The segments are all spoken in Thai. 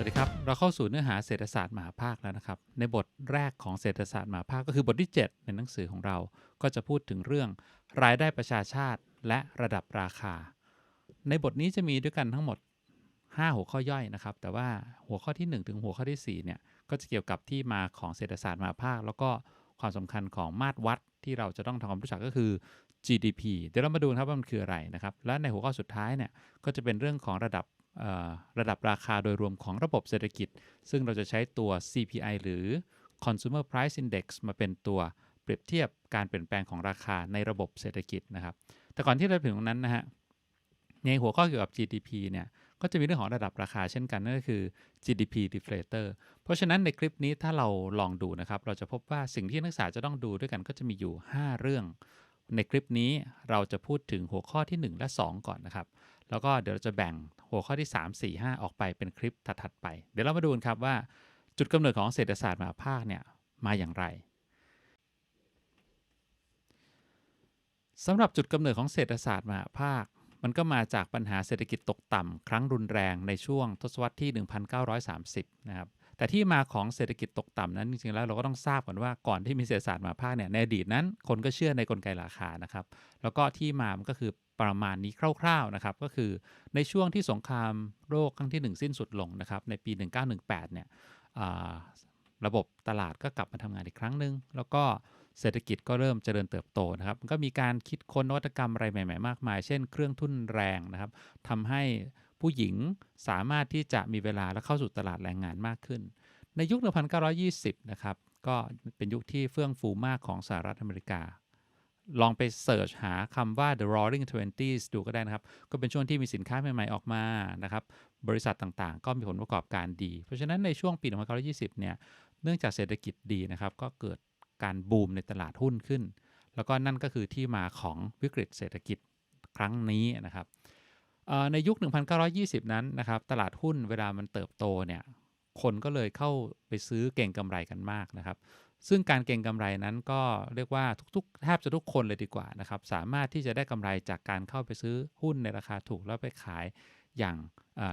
สวัสดีครับ เราเข้าสู่เนื้อหาเศรษฐศาสตร์มหาภาคแล้วนะครับ ในบทแรกของเศรษฐศาสตร์มหาภาคก็คือบทที่ 7 ในหนังสือของเรา ก็จะพูดถึงเรื่องรายได้ประชาชาติและระดับราคา ในบทนี้จะมีด้วยกันทั้งหมด 5 หัวข้อย่อยนะครับ แต่ว่าหัวข้อที่ 1 ถึงหัวข้อที่4เนี่ย ก็จะเกี่ยวกับที่มาของเศรษฐศาสตร์มหาภาค แล้วก็ความสำคัญของมาตรวัดที่เราจะต้องทำความรู้จักก็คือ GDP เดี๋ยวเรามาดูครับว่ามันคืออะไรนะครับ และในหัวข้อสุดท้ายเนี่ย ก็จะเป็นเรื่องของระดับ ระดับราคาโดยรวมของระบบเศรษฐกิจ ซึ่งเราจะใช้ตัว CPI หรือ Consumer Price Index มาเป็นตัวเปรียบเทียบการเปลี่ยนแปลงของราคาในระบบเศรษฐกิจนะครับ แต่ก่อนที่เราถึงตรงนั้นนะฮะในหัวข้อเกี่ยวกับ GDP เนี่ยก็จะมีเรื่องของระดับราคาเช่นกันนั่นก็คือ GDP deflator เพราะฉะนั้นในคลิปนี้ถ้าเราลองดูนะครับ เราจะพบว่าสิ่งที่นักศึกษาจะต้องดูด้วยกันก็จะมีอยู่ 5 เรื่อง ในคลิปนี้เราจะพูดถึงหัวข้อที่ 1 และ 2 ก่อนนะครับ แล้วก็เดี๋ยวเราจะแบ่งหัวข้อที่ 3 4 5 ออกไปเป็นคลิปถัดๆไป เดี๋ยวเรามาดูกันครับว่าจุดกำเนิดของเศรษฐศาสตร์มหาภาคเนี่ยมาอย่างไรสำหรับจุดกำเนิดของเศรษฐศาสตร์มหาภาค มันก็มาจากปัญหาเศรษฐกิจตกต่ำครั้งรุนแรงในช่วงทศวรรษที่ 1930 นะครับ แต่ที่มาของเศรษฐกิจตกต่ำนั้นจริงๆแล้วเราก็ต้องทราบก่อนว่าก่อนที่มีเศรษฐศาสตร์มหาภาคเนี่ยในอดีตนั้น คนก็เชื่อในกลไกราคานะครับ แล้วก็ที่มามันก็คือ ประมาณนี้คร่าวๆนะครับก็คือในช่วงที่สงครามโลกครั้งที่ 1 สิ้นสุดลงนะครับในปี 1918 เนี่ยระบบตลาดก็กลับมาทำงานอีกครั้งหนึ่งแล้วก็เศรษฐกิจก็เริ่มเจริญเติบโตนะครับก็มีการคิดค้นนวัตกรรมอะไรใหม่ๆมากมาย เช่นเครื่องทุ่นแรงนะครับทำให้ผู้หญิงสามารถที่จะมีเวลาและเข้าสู่ตลาดแรงงานมากขึ้น ในยุค 1920 นะครับก็เป็นยุคที่เฟื่องฟูมากของสหรัฐอเมริกา ลองไปเสิร์ชหาคำว่า the roaring twenties ดูก็ได้นะครับ ก็เป็นช่วงที่มีสินค้าใหม่ ๆ ออกมานะครับ บริษัทต่างๆ ก็มีผลประกอบการดี เพราะฉะนั้นในช่วงปี1920เนี่ย เนื่องจากเศรษฐกิจดีนะครับ ก็เกิดการบูมในตลาดหุ้นขึ้น แล้วก็นั่นก็คือที่มาของวิกฤตเศรษฐกิจครั้งนี้นะครับ ในยุค 1920 นั้นนะครับ ตลาดหุ้นเวลามันเติบโตเนี่ย คนก็เลยเข้าไปซื้อเก่งกำไรกันมากนะครับ ซึ่งการเก่งกำไรนั้นก็เรียกว่าทุกๆแทบจะทุกคนเลยดีกว่านะครับสามารถที่จะได้กำไรจากการเข้าไปซื้อหุ้นในราคาถูกแล้วไปขายอย่าง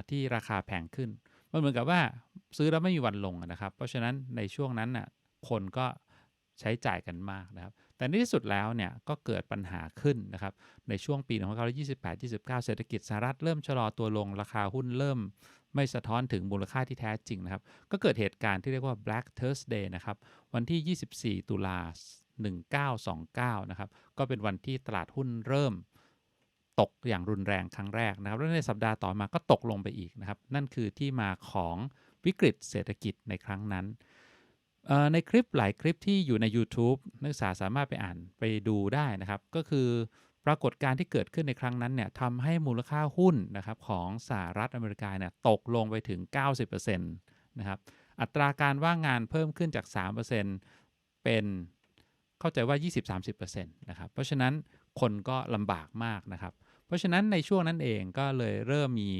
ที่ราคาแพงขึ้น มันเหมือนกับว่าซื้อแล้วไม่มีวันลงนะครับ เพราะฉะนั้นในช่วงนั้นน่ะคนก็ใช้จ่ายกันมากนะครับ แต่ในที่สุดแล้วเนี่ยก็เกิดปัญหาขึ้นนะครับ ในช่วงปี1928-29 เศรษฐกิจสหรัฐเริ่มชะลอตัวลง ราคาหุ้นเริ่มไม่สะท้อนถึงมูลค่าที่แท้จริงนะครับ ก็เกิดเหตุการณ์ที่เรียกว่า Black Thursday นะครับ วันที่ 24 ตุลา1929 นะครับ ก็เป็นวันที่ตลาดหุ้นเริ่มตกอย่างรุนแรงครั้งแรกนะครับ แล้วในสัปดาห์ต่อมาก็ตกลงไปอีกนะครับ นั่นคือที่มาของวิกฤตเศรษฐกิจในครั้งนั้น ในคลิปหลายคลิปที่อยู่ใน YouTube นักศึกษาสามารถไปอ่านไปดูได้นะครับ ก็คือปรากฏการณ์ที่เกิดขึ้นในครั้งนั้นเนี่ยทำให้มูลค่าหุ้นนะครับของสหรัฐอเมริกาเนี่ยตกลงไปถึง 90%นะครับ อัตราการว่างงานเพิ่มขึ้นจาก 3%เป็นเข้าใจว่า 20-30%นะครับ เพราะฉะนั้นคนก็ลำบากมากนะครับ เพราะฉะนั้นในช่วงนั้นเองก็เลยเริ่มมี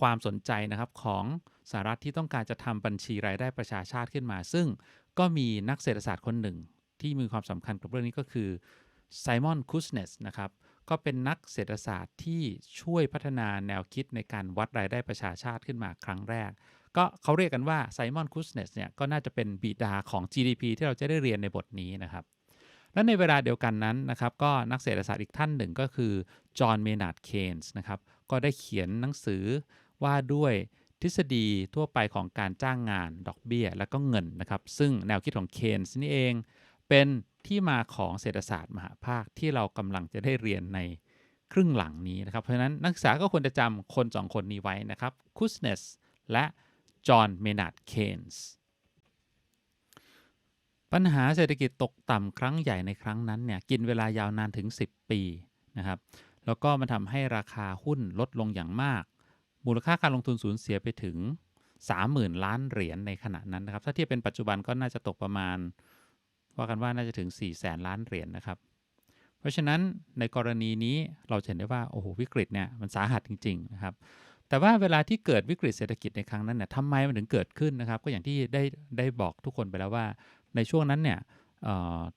ความสนใจนะครับของสหรัฐที่ต้องการจะทำบัญชีรายได้ประชาชาติขึ้นมา ซึ่งก็มีนักเศรษฐศาสตร์คนหนึ่ง ที่มีความสำคัญกับเรื่องนี้ก็คือไซมอนคุสเนสนะครับก็เป็นนักเศรษฐศาสตร์ที่ช่วยพัฒนาแนวคิดในการวัดรายได้ประชาชาติขึ้นมาครั้งแรก ก็เขาเรียกกันว่าไซมอนคุสเนสเนี่ยก็น่าจะเป็นบิดาของ GDP ที่เราจะได้เรียนในบทนี้นะครับ และในเวลาเดียวกันนั้นนะครับ ก็นักเศรษฐศาสตร์อีกท่านหนึ่งก็คือจอห์นเมนาร์ดเคนส์นะครับก็ได้เขียนหนังสือว่าด้วยทฤษฎีทั่วไปของการจ้างงานดอกเบี้ย และก็เงินนะครับ ซึ่งแนวคิดของเคนส์นี่เอง เป็นที่มาของเศรษฐศาสตร์มหาภาคที่เรากำลังจะได้เรียนในครึ่งหลังนี้นะครับ เพราะฉะนั้นนักศึกษาก็ควรจะจำคนสองคนนี้ไว้นะครับคุสเนสและ จอห์น เมนาร์ด เคนส์ ปัญหาเศรษฐกิจตกต่ำครั้งใหญ่ในครั้งนั้นเนี่ยกินเวลายาวนานถึง 10 ปีนะครับ แล้วก็มันทำให้ราคาหุ้นลดลงอย่างมาก มูลค่าการลงทุนสูญเสียไปถึง 30,000 ล้านเหรียญในขณะนั้นนะครับ ถ้าเทียบเป็นปัจจุบันก็น่าจะตกประมาณ ว่ากันว่าน่าจะถึง 4 0 0แสนล้านเหรียญนะครับเพราะฉะนั้นในกรณีนี้เราเห็นได้ว่าโอ้โหวิกฤตเนี่ยมันสาหัสจริงๆนะครับ แต่ว่าเวลาที่เกิดวิกฤตเศรษฐกิจในครั้งนั้นเนี่ยทำไมมันถึงเกิดขึ้นนะครับ ก็อย่างที่ได้ได้บอกทุกคนไปแล้วว่า ในช่วงนั้นเนี่ย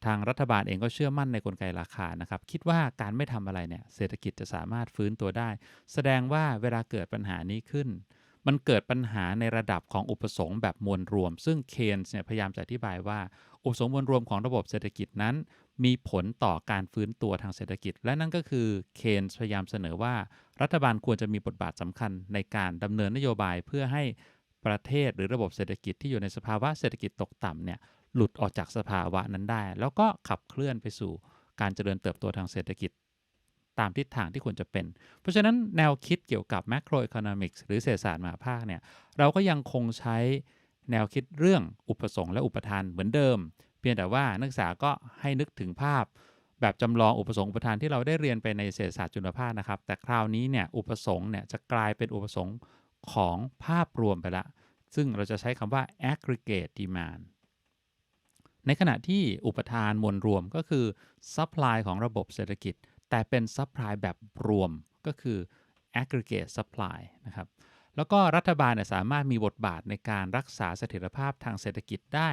ทางรัฐบาลเองก็เชื่อมั่นในกลไกราคานะครับ คิดว่าการไม่ทำอะไรเนี่ยเศรษฐกิจจะสามารถฟื้นตัวได้ แสดงว่าเวลาเกิดปัญหานี้ขึ้นมมันเกิดปัญหาในระดับของอุปสงค์แบบมวลรวม ซึ่งเคนส์เนี่ยพยายามจะอธิบายว่า อุปสงค์มวลรวมของระบบเศรษฐกิจนั้น มีผลต่อการฟื้นตัวทางเศรษฐกิจ และนั่นก็คือเคนพยายามเสนอว่า รัฐบาลควรจะมีบทบาทสำคัญในการดำเนินนโยบายเพื่อให้ประเทศหรือระบบเศรษฐกิจที่อยู่ในสภาวะเศรษฐกิจตกต่ำเนี่ยหลุดออกจากสภาวะนั้นได้ แล้วก็ขับเคลื่อนไปสู่การเจริญเติบโตทางเศรษฐกิจ ตามทิศทางที่ควรจะเป็น เพราะฉะนั้นแนวคิดเกี่ยวกับ macroeconomics หรือเศรษฐศาสตร์มหาภาคเนี่ยเราก็ยังคงใช้ แนวคิดเรื่องอุปสงค์และอุปทานเหมือนเดิม เพียงแต่ว่านักศึกษาก็ให้นึกถึงภาพ แบบจำลองอุปสงค์อุปทานที่เราได้เรียนไปในเศรษฐศาสตร์จุลภาคนะครับ แต่คราวนี้เนี่ยอุปสงค์เนี่ยจะกลายเป็นอุปสงค์ของภาพรวมไปละ ซึ่งเราจะใช้คำว่า aggregate demand ในขณะที่อุปทานมวลรวมก็คือ supply ของระบบเศรษฐกิจ แต่เป็น supply แบบรวมก็คือ aggregate supply นะครับ แล้วก็รัฐบาลสามารถมีบทบาทในการรักษาเสถียรภาพทางเศรษฐกิจได้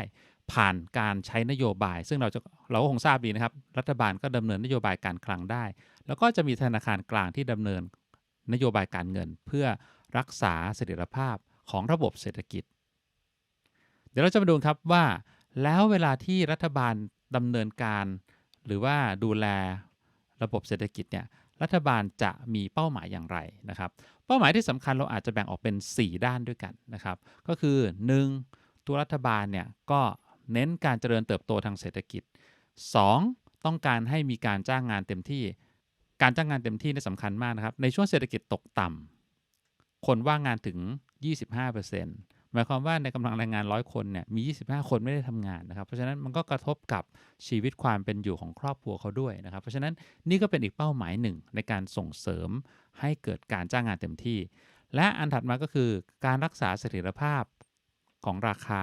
ผ่านการใช้นโยบาย ซึ่งเราจะเราก็คงทราบดีนะครับ รัฐบาลก็ดำเนินนโยบายการคลังได้ แล้วก็จะมีธนาคารกลางที่ดำเนินนโยบายการเงิน เพื่อรักษาเสถียรภาพของระบบเศรษฐกิจ เดี๋ยวเราจะมาดูครับว่า แล้วเวลาที่รัฐบาลดำเนินการ หรือว่าดูแลระบบเศรษฐกิจเนี่ย รัฐบาลจะมีเป้าหมายอย่างไรนะครับ เป้าหมายที่สำคัญเราอาจจะแบ่งออกเป็น 4 ด้านด้วยกันนะครับ ก็คือ 1. ตัวรัฐบาลเนี่ยก็เน้นการเจริญเติบโตทางเศรษฐกิจ 2. ต้องการให้มีการจ้างงานเต็มที่ การจ้างงานเต็มที่นี่สำคัญมากนะครับ ในช่วงเศรษฐกิจตกต่ำคนว่างงานถึง 25% หมายความว่าในกำลังแรงงานร้อยคนเนี่ยมี 25 คนไม่ได้ทำงานนะครับ เพราะฉะนั้นมันก็กระทบกับชีวิตความเป็นอยู่ของครอบครัวเขาด้วยนะครับ เพราะฉะนั้นนี่ก็เป็นอีกเป้าหมายหนึ่งในการส่งเสริมให้เกิดการจ้างงานเต็มที่ และอันถัดมาก็คือการรักษาเสถียรภาพของราคา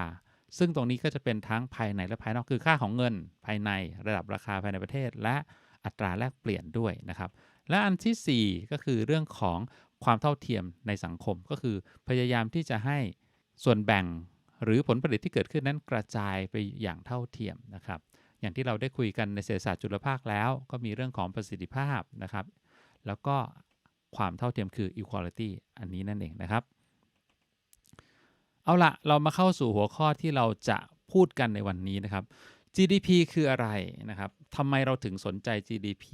ซึ่งตรงนี้ก็จะเป็นทั้งภายในและภายนอกคือค่าของเงินภายในระดับราคาภายในประเทศ และอัตราแลกเปลี่ยนด้วยนะครับ และอันที่ 4 ก็คือเรื่องของความเท่าเทียมในสังคมก็คือพยายามที่จะให้ ส่วนแบ่งหรือผลผลิตที่เกิดขึ้นนั้นกระจายไปอย่างเท่าเทียมนะครับ อย่างที่เราได้คุยกันในเศรษฐศาสตร์จุลภาคแล้ว ก็มีเรื่องของประสิทธิภาพนะครับ แล้วก็ความเท่าเทียมคือ equality อันนี้นั่นเองนะครับ เอาละเรามาเข้าสู่หัวข้อที่เราจะพูดกันในวันนี้นะครับ GDP คืออะไรนะครับทำไมเราถึงสนใจ GDP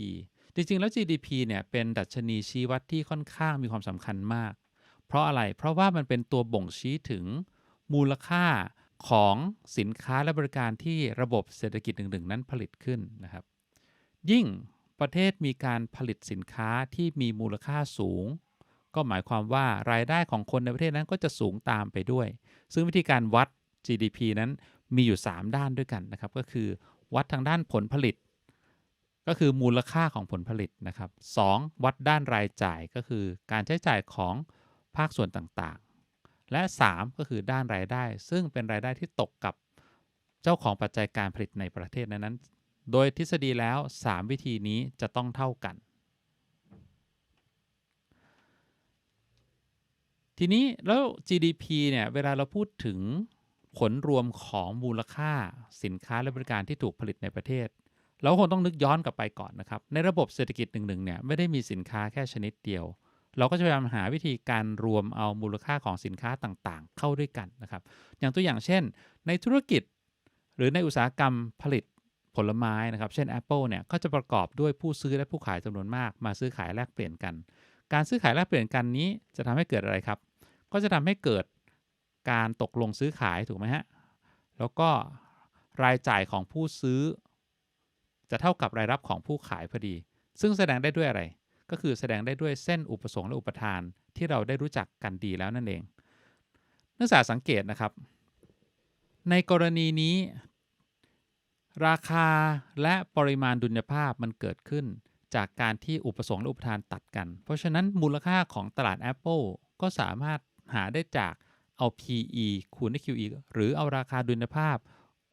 จริงๆ แล้ว GDP เนี่ยเป็นดัชนีชี้วัดที่ค่อนข้างมีความสำคัญมาก เพราะอะไร เพราะว่ามันเป็นตัวบ่งชี้ถึงมูลค่าของสินค้าและบริการที่ระบบเศรษฐกิจหนึ่งๆนั้นผลิตขึ้นนะครับ ยิ่งประเทศมีการผลิตสินค้าที่มีมูลค่าสูง ก็หมายความว่ารายได้ของคนในประเทศนั้นก็จะสูงตามไปด้วย ซึ่งวิธีการวัด GDP นั้นมีอยู่ 3 ด้านด้วยกันนะครับ ก็คือวัดทางด้านผลผลิต ก็คือมูลค่าของผลผลิตนะครับสวัดด้านรายจ่ายก็คือการใช้จ่ายของ ภาคส่วนต่างๆ และ 3 ก็คือด้านรายได้ ซึ่งเป็นรายได้ที่ตกกับเจ้าของปัจจัยการผลิตในประเทศนั้นๆ โดยทฤษฎีแล้ว 3 วิธีนี้จะต้องเท่ากัน ทีนี้แล้ว GDP เนี่ย เวลาเราพูดถึงผลรวมของมูลค่าสินค้าและบริการที่ถูกผลิตในประเทศ เราคงต้องนึกย้อนกลับไปก่อนนะครับ ในระบบเศรษฐกิจหนึ่งๆเนี่ยไม่ได้มีสินค้าแค่ชนิดเดียว เราก็จะพยายามหาวิธีการรวมเอามูลค่าของสินค้าต่างๆ เข้าด้วยกันนะครับ อย่างตัวอย่างเช่น ในธุรกิจ หรือในอุตสาหกรรมผลิตผลไม้นะครับ เช่น Apple เนี่ยก็จะประกอบด้วยผู้ซื้อและผู้ขายจำนวนมาก มาซื้อขายแลกเปลี่ยนกัน การซื้อขายแลกเปลี่ยนกันนี้จะทำให้เกิดอะไรครับ ก็จะทำให้เกิดการตกลงซื้อขายถูกไหมฮะ แล้วก็รายจ่ายของผู้ซื้อ จะเท่ากับรายรับของผู้ขายพอดี ซึ่งแสดงได้ด้วยอะไร ก็คือแสดงได้ด้วยเส้นอุปสงค์และอุปทาน ที่เราได้รู้จักกันดีแล้วนั่นเอง นักศึกษาสังเกตนะครับ ในกรณีนี้ ราคาและปริมาณดุลยภาพมันเกิดขึ้น จากการที่อุปสงค์และอุปทานตัดกัน เพราะฉะนั้นมูลค่าของตลาด Apple ก็สามารถหาได้จากเอา PE คูณด้วย QE หรือเอาราคาดุลยภาพ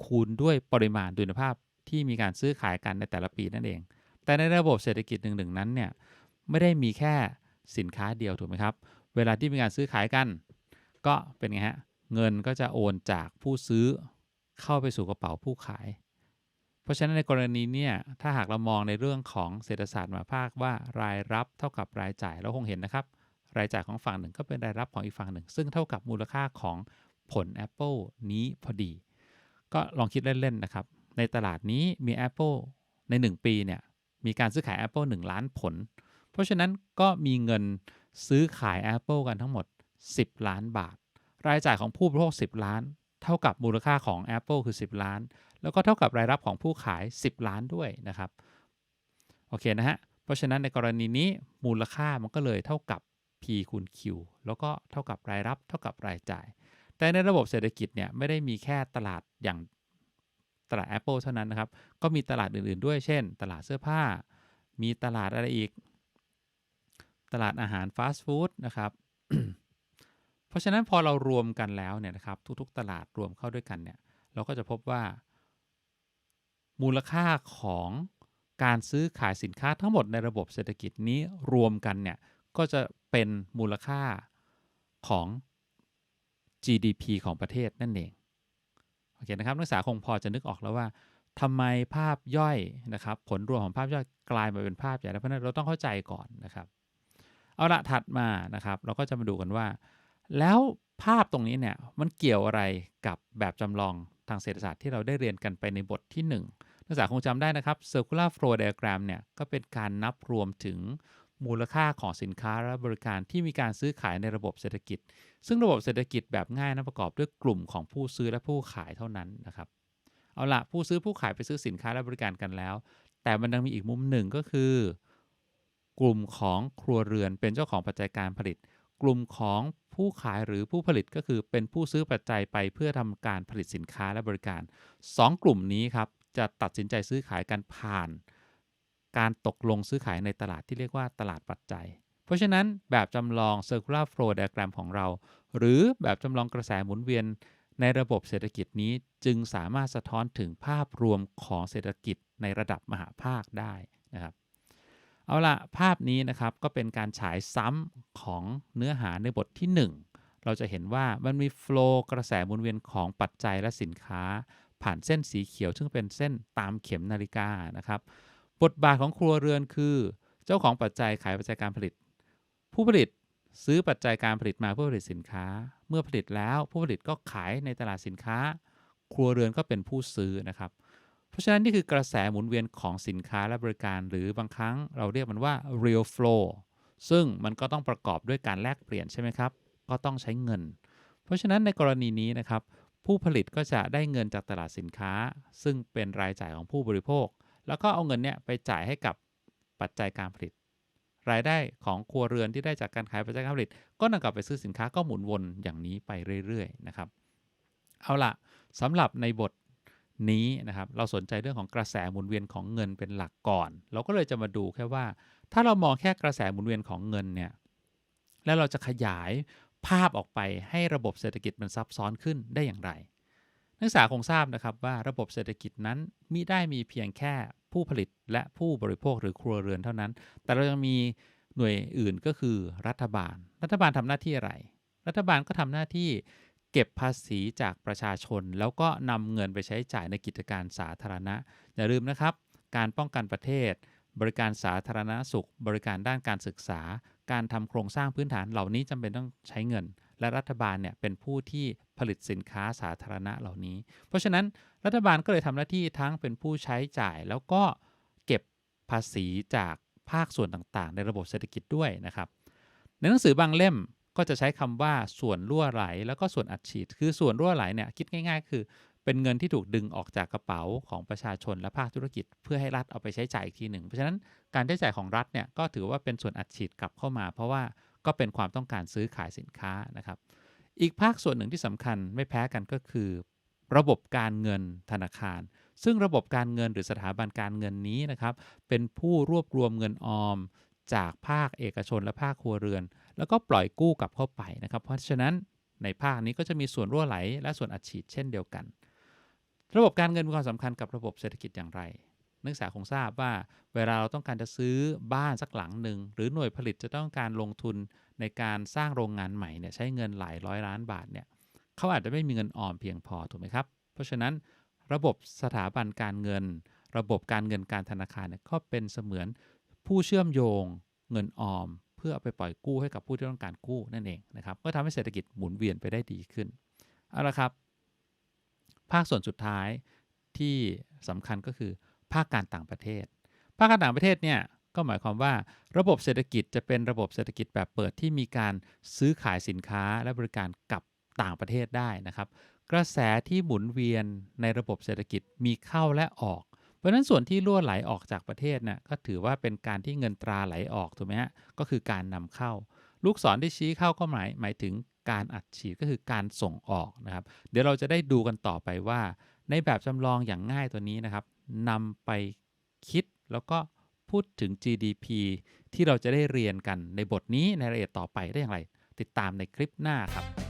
คูณด้วยปริมาณดุลยภาพที่มีการซื้อขายกันในแต่ละปีนั่นเอง แต่ในระบบเศรษฐกิจหนึ่งๆนั้นเนี่ย ไม่ได้มีแค่สินค้าเดียวถูกไหมครับ เวลาที่มีการซื้อขายกัน ก็เป็นไงฮะ เงินก็จะโอนจากผู้ซื้อเข้าไปสู่กระเป๋าผู้ขาย เพราะฉะนั้นในกรณีเนี่ย ถ้าหากเรามองในเรื่องของเศรษฐศาสตร์มาภาคว่ารายรับเท่ากับรายจ่ายเราคงเห็นนะครับ รายจ่ายของฝั่งหนึ่งก็เป็นรายรับของอีกฝั่งหนึ่ง ซึ่งเท่ากับมูลค่าของผล Apple นี้พอดี ก็ลองคิดเล่นๆนะครับ ในตลาดนี้มี Apple ใน 1 ปีเนี่ยมีการซื้อขาย Apple 1 ล้านผล เพราะฉะนั้นก็มีเงินซื้อขาย Apple กันทั้งหมด 10 ล้านบาท รายจ่ายของผู้บริโภค 10 ล้าน เท่ากับมูลค่าของ Apple คือ 10 ล้าน แล้วก็เท่ากับรายรับของผู้ขาย 10 ล้านด้วยนะครับ โอเคนะฮะ เพราะฉะนั้นในกรณีนี้มูลค่ามันก็เลยเท่ากับ P คูณ Q แล้วก็เท่ากับรายรับ เท่ากับรายจ่าย แต่ในระบบเศรษฐกิจเนี่ยไม่ได้มีแค่ตลาดอย่างตลาด Apple เท่านั้นนะครับ ก็มีตลาดอื่นๆด้วย เช่น ตลาดเสื้อผ้า มีตลาดอะไรอีก ตลาดอาหารฟาสต์ฟู้ดนะครับ เพราะฉะนั้นพอเรารวมกันแล้วเนี่ยนะครับทุกๆ ตลาดรวมเข้าด้วยกันเนี่ยเราก็จะพบว่า มูลค่าของการซื้อขายสินค้าทั้งหมดในระบบเศรษฐกิจนี้รวมกันเนี่ยก็จะเป็นมูลค่าของ GDP ของประเทศนั่นเองโอเคนะครับนักศึกษาคงพอจะนึกออกแล้วว่าทำไมภาพย่อยนะครับ ผลรวมของภาพย่อยกลายมาเป็นภาพใหญ่เพราะนั้นเราต้องเข้าใจก่อนนะครับ เอาละถัดมานะครับ เราก็จะมาดูกันว่า แล้วภาพตรงนี้เนี่ยมันเกี่ยวอะไรกับแบบจำลองทางเศรษฐศาสตร์ที่เราได้เรียนกันไปในบทที่ 1 นักศึกษาคงจำได้นะครับ circular flow diagram เนี่ยก็เป็นการนับรวมถึงมูลค่าของสินค้าและบริการที่มีการซื้อขายในระบบเศรษฐกิจ ซึ่งระบบเศรษฐกิจแบบง่ายนะประกอบด้วยกลุ่มของผู้ซื้อและผู้ขายเท่านั้นนะครับ เอาละผู้ซื้อผู้ขายไปซื้อสินค้าและบริการกันแล้ว แต่มันยังมีอีกมุมหนึ่งก็คือ กลุ่มของครัวเรือนเป็นเจ้าของปัจจัยการผลิต กลุ่มของผู้ขายหรือผู้ผลิตก็คือเป็นผู้ซื้อปัจจัยไปเพื่อทำการผลิตสินค้าและบริการ 2 กลุ่มนี้ครับจะตัดสินใจซื้อขายกันผ่าน การตกลงซื้อขายในตลาดที่เรียกว่าตลาดปัจจัย เพราะฉะนั้นแบบจำลอง circular flow diagram ของเรา หรือแบบจำลองกระแสหมุนเวียนในระบบเศรษฐกิจนี้จึงสามารถสะท้อนถึงภาพรวมของเศรษฐกิจในระดับมหาภาคได้นะครับ เอาละภาพนี้นะครับก็เป็นการฉายซ้ำของเนื้อหาในบทที่ 1 เราจะเห็นว่ามันมีโฟล์กระแสหมุนเวียนของปัจจัยและสินค้า ผ่านเส้นสีเขียว ซึ่งเป็นเส้นตามเข็มนาฬิกานะครับ บทบาทของครัวเรือนคือ เจ้าของปัจจัยขายปัจจัยการผลิต ผู้ผลิตซื้อปัจจัยการผลิตมาเพื่อผลิตสินค้า เมื่อผลิตแล้วผู้ผลิตก็ขายในตลาดสินค้า ครัวเรือนก็เป็นผู้ซื้อนะครับเพราะฉะนั้นนี่คือกระแสหมุนเวียนของสินค้าและบริการ หรือบางครั้งเราเรียกมันว่า real flow ซึ่งมันก็ต้องประกอบด้วยการแลกเปลี่ยนใช่ไหมครับ ก็ต้องใช้เงิน เพราะฉะนั้นในกรณีนี้นะครับ ผู้ผลิตก็จะได้เงินจากตลาดสินค้า ซึ่งเป็นรายจ่ายของผู้บริโภค แล้วก็เอาเงินเนี้ยไปจ่ายให้กับปัจจัยการผลิต รายได้ของครัวเรือนที่ได้จากการขายปัจจัยการผลิต ก็นำกลับไปซื้อสินค้าก็หมุนวนอย่างนี้ไปเรื่อยๆนะครับ เอาละสำหรับในบท นี้นะครับเราสนใจเรื่องของกระแสหมุนเวียนของเงินเป็นหลักก่อน เราก็เลยจะมาดูแค่ว่า ถ้าเรามองแค่กระแสหมุนเวียนของเงินเนี่ยแล้วเราจะขยายภาพออกไปให้ระบบเศรษฐกิจมันซับซ้อนขึ้นได้อย่างไร นักศึกษาคงทราบนะครับว่าระบบเศรษฐกิจนั้นมิได้มีเพียงแค่ผู้ผลิตและผู้บริโภคหรือครัวเรือนเท่านั้น แต่เรายังมีหน่วยอื่นก็คือรัฐบาล รัฐบาลทำหน้าที่อะไร รัฐบาลก็ทำหน้าที่ เก็บภาษีจากประชาชน แล้วก็นำเงินไปใช้จ่ายในกิจการสาธารณะ อย่าลืมนะครับ การป้องกันประเทศ บริการสาธารณสุข บริการด้านการศึกษา การทำโครงสร้างพื้นฐานเหล่านี้จำเป็นต้องใช้เงิน และรัฐบาลเนี่ยเป็นผู้ที่ผลิตสินค้าสาธารณะเหล่านี้ เพราะฉะนั้นรัฐบาลก็เลยทำหน้าที่ทั้งเป็นผู้ใช้จ่าย แล้วก็เก็บภาษีจากภาคส่วนต่างๆ ในระบบเศรษฐกิจด้วยนะครับในหนังสือบางเล่ม ก็จะใช้คำว่าส่วนรั่วไหล แล้วก็ส่วนอัดฉีด คือส่วนรั่วไหลเนี่ยคิดง่าย ๆ คือ เป็นเงินที่ถูกดึงออกจากกระเป๋าของประชาชนและภาคธุรกิจ เพื่อให้รัฐเอาไปใช้จ่ายอีกทีหนึ่ง เพราะฉะนั้นการใช้จ่ายของรัฐเนี่ยก็ถือว่าเป็นส่วนอัดฉีดกลับเข้ามา เพราะว่าก็เป็นความต้องการซื้อขายสินค้านะครับ อีกภาคส่วนหนึ่งที่สำคัญไม่แพ้กันก็คือ ระบบการเงินธนาคาร ซึ่งระบบการเงินหรือสถาบันการเงินนี้นะครับเป็นผู้รวบรวมเงินออม จากภาคเอกชนและภาคครัวเรือน แล้วก็ปล่อยกู้กลับเข้าไปนะครับ เพราะฉะนั้นในภาคนี้ก็จะมีส่วนรั่วไหล และส่วนอัดฉีดเช่นเดียวกัน ระบบการเงินมีความสำคัญกับระบบเศรษฐกิจอย่างไร นักศึกษาคงทราบว่า เวลาเราต้องการจะซื้อบ้านสักหลังหนึ่งหรือหน่วยผลิตจะต้องการลงทุนในการสร้างโรงงานใหม่เนี่ยใช้เงินหลายร้อยล้านบาทเนี่ยเขาอาจจะไม่มีเงินออมเพียงพอถูกไหมครับ เพราะฉะนั้นระบบสถาบันการเงิน ระบบการเงินการธนาคารเนี่ยก็เป็นเสมือนผู้เชื่อมโยงเงินออม เพื่ออไปปล่อยกู้ให้กับผู้ที่ต้องการกู้นั่นเองนะครับก็ทำให้เศรษฐกิจหมุนเวียนไปได้ดีขึ้นเอาละครับ ภาคส่วนสุดท้ายที่สำคัญก็คือ ภาคการต่างประเทศ ภาคการต่างประเทศเนี่ยก็หมายความว่าระบบเศรษฐกิจจะเป็นระบบเศรษฐกิจแบบเปิดที่มีการซื้อขายสินค้าและบริการกับต่างประเทศได้นะครับ กระแสที่หมุนเวียนในระบบเศรษฐกิจมีเข้าและออก เพราะฉะนั้นส่วนที่รั่วไหลออกจากประเทศน่ะก็ถือว่าเป็นการที่เงินตราไหลออกถูกไหมฮะก็คือการนำเข้า ลูกศรที่ชี้เข้าก็หมายหมายถึงการอัดฉีดก็คือการส่งออกนะครับ เดี๋ยวเราจะได้ดูกันต่อไปว่า ในแบบจำลองอย่างง่ายตัวนี้นะครับนำไปคิดแล้วก็พูดถึง GDP ที่เราจะได้เรียนกันในบทนี้ในรายละเอียดต่อไปได้อย่างไร ติดตามในคลิปหน้าครับ